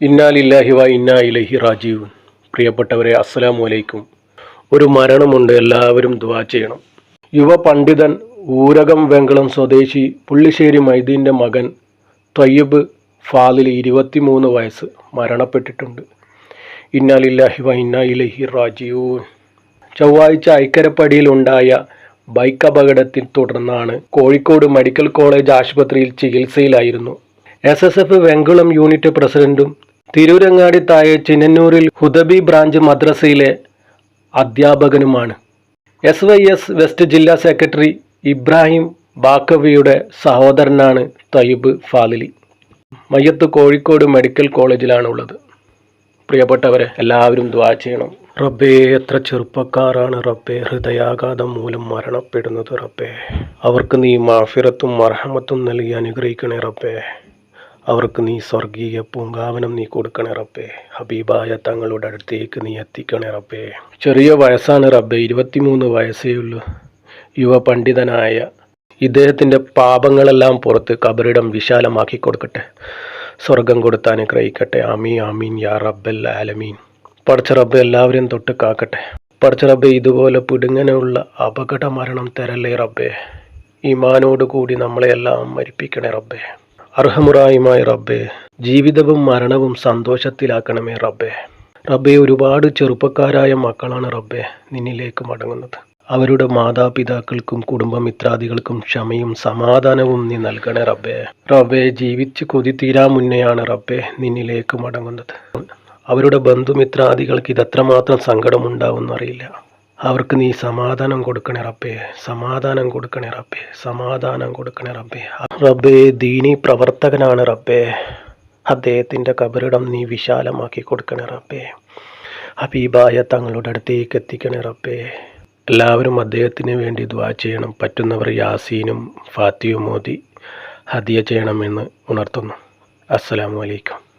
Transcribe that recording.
ഇന്നാലില്ലാഹി വ ഇന്നാ ഇലഹി റാജീവ് പ്രിയപ്പെട്ടവരെ അസ്സലാമു അലൈക്കും. ഒരു മരണമുണ്ട് എല്ലാവരും ദുവാ ചെയ്യണം. യുവ പണ്ഡിതൻ ഊരകം വെങ്കളം സ്വദേശി പുള്ളിശ്ശേരി മൈദീന്റെ മകൻ ത്വയ്യബ് ഫാദിൽ ഇരുപത്തിമൂന്ന് വയസ്സ് മരണപ്പെട്ടിട്ടുണ്ട്. ഇന്നാലില്ലാഹിവ ഇന്നാ ഇലഹി റാജീവൂൻ ചൊവ്വാഴ്ച ഐക്കരപ്പടിയിലുണ്ടായ ബൈക്ക് അപകടത്തിൽ തുടർന്നാണ് കോഴിക്കോട് മെഡിക്കൽ കോളേജ് ആശുപത്രിയിൽ ചികിത്സയിലായിരുന്നു. S S F Venkulam unit പ്രസിഡന്റും തിരൂരങ്ങാടി താഴെ ചിനന്നൂരിൽ ഹുദബി ബ്രാഞ്ച് മദ്രസയിലെ അധ്യാപകനുമാണ്. എസ് വൈ എസ് വെസ്റ്റ് ജില്ലാ സെക്രട്ടറി ഇബ്രാഹിം ബാക്കവിയുടെ സഹോദരനാണ് തയ്യബ് ഫാലിലി. മയ്യത്ത് കോഴിക്കോട് മെഡിക്കൽ കോളേജിലാണുള്ളത്. പ്രിയപ്പെട്ടവരെ എല്ലാവരും ദ്വാ ചെയ്യണം. റബ്ബേ എത്ര ചെറുപ്പക്കാരാണ് റബ്ബേ. ഹൃദയാഘാതം മൂലം മരണപ്പെടുന്നത് റബ്ബേ. അവർക്ക് നീ മാഫിറത്തും മർഹമത്തും നൽകി അനുഗ്രഹിക്കണേ റബ്ബേ. അവർക്ക് നീ സ്വർഗീയ പൂങ്കാവനം നീ കൊടുക്കണേ റബ്ബേ. ഹബീബായ തങ്ങളുടെ അടുത്തേക്ക് നീ എത്തിക്കണേ റബ്ബേ. ചെറിയ വയസ്സാണ് റബ്ബേ. ഇരുപത്തിമൂന്ന് വയസ്സേ ഉള്ളൂ. യുവ പണ്ഡിതനായ ഇദ്ദേഹത്തിന്റെ പാപങ്ങളെല്ലാം പുറത്ത് കബറിടം വിശാലമാക്കി കൊടുക്കട്ടെ. സ്വർഗം കൊടുത്ത് അനുഗ്രഹിക്കട്ടെ ആമീൻ അമീൻ യാ റബ്ബൽ ആലമീൻ. പഠിച്ച റബ്ബ് എല്ലാവരെയും തൊട്ട് കാക്കട്ടെ. പഠിച്ച റബ്ബെ ഇതുപോലെ പിടുങ്ങനെയുള്ള അപകട മരണം തരല്ലേ റബ്ബേ. ഈമാനോട് കൂടി നമ്മളെല്ലാം മരിപ്പിക്കണേ റബ്ബേ. അർഹമുറായുമായ റബ്ബെ ജീവിതവും മരണവും സന്തോഷത്തിലാക്കണമേ റബ്ബെ. റബ്ബെ ഒരുപാട് ചെറുപ്പക്കാരായ മക്കളാണ് റബ്ബെ നിന്നിലേക്ക് മടങ്ങുന്നത്. അവരുടെ മാതാപിതാക്കൾക്കും കുടുംബമിത്രാദികൾക്കും ക്ഷമയും സമാധാനവും നീ നൽകണേ റബ്ബെ. റബ്ബെ ജീവിച്ച് കൊതി തീരാ മുന്നെയാണ് റബ്ബെ നിന്നിലേക്ക് മടങ്ങുന്നത്. അവരുടെ ബന്ധുമിത്രാദികൾക്ക് ഇതത്രമാത്രം സങ്കടമുണ്ടാവുമെന്നറിയില്ല അവർക്ക് നീ സമാധാനം കൊടുക്കണേ റബ്ബേ. സമാധാനം കൊടുക്കണേ റബ്ബേ. സമാധാനം കൊടുക്കണേ റബ്ബേ. റബ്ബേ ദീനി പ്രവർത്തകനാണ് റബ്ബേ. അദ്ദേഹത്തിന്റെ കബറിടം നീ വിശാലമാക്കി കൊടുക്കണേ റബ്ബേ. ഹബീബായ തങ്ങളുടെ അടുത്തേക്ക് എത്തിക്കണേ റബ്ബേ. എല്ലാവരും അദ്ദേഹത്തിന് വേണ്ടി ദ്വാ ചെയ്യണം. പറ്റുന്നവർ യാസീനും ഫാത്തിയും മോദി ഹദിയ ചെയ്യണമെന്ന് ഉണർത്തുന്നു. അസ്സലാമു അലൈക്കും.